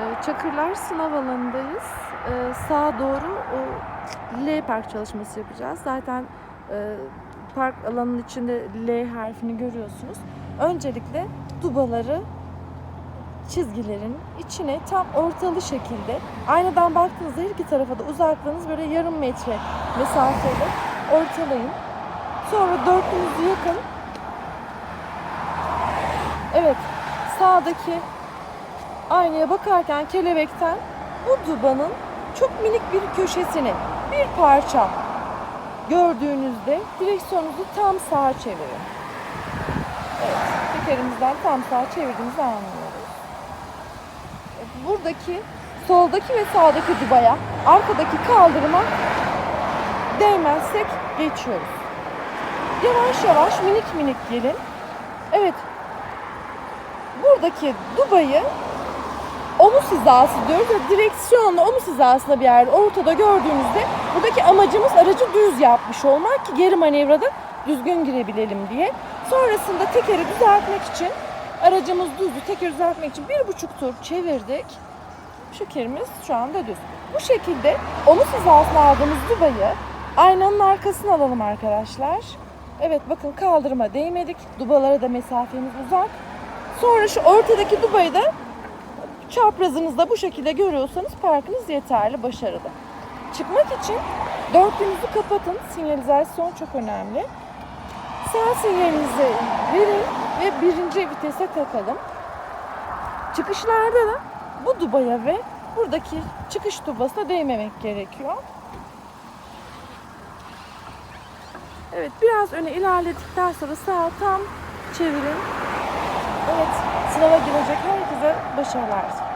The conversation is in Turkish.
Ee, Çakırlar sınav alanındayız. Ee, Sağa doğru o L park çalışması yapacağız. Zaten e, park alanının içinde L harfini görüyorsunuz. Öncelikle dubaları çizgilerin içine tam ortalı şekilde aynadan baktığınızda her iki tarafa da uzaklığınız böyle yarım metre mesafede ortalayın. Sonra dörtlünüzü yakın. Evet, sağdaki aynaya bakarken kelebekten bu dubanın çok minik bir köşesini bir parça gördüğünüzde direksiyonunuzu tam sağa çevirin. Evet, tekerimizden tam sağa çevirdiğimizi anlıyoruz. Buradaki soldaki ve sağdaki dubaya, arkadaki kaldırıma değmezsek geçiyoruz. Yavaş yavaş minik minik gelin. Evet. Buradaki dubayı omuz hizası diyoruz ve direksiyonla omuz hizasında bir yerde ortada gördüğünüzde buradaki amacımız aracı düz yapmış olmak ki geri manevrada düzgün girebilelim diye. Sonrasında tekeri düzeltmek için aracımız düzdü. Tekeri düzeltmek için bir buçuk tur çevirdik. Şekerimiz şu anda düz. Bu şekilde omuz hizasına aldığımız dubayı aynanın arkasına alalım arkadaşlar. Evet bakın kaldırıma değmedik. Dubalara da mesafemiz uzak. Sonra şu ortadaki dubayı da çaprazınızda bu şekilde görüyorsanız parkınız yeterli, başarılı. Çıkmak için dörtlüğünüzü kapatın. Sinyalizasyon çok önemli. Sağ sinyalinizi verin ve birinci vitese takalım. Çıkışlarda da bu dubaya ve buradaki çıkış dubasına değmemek gerekiyor. Evet biraz öne ilerledikten sonra sağa tam çevirin. Evet sınava girecek herkese başarılar.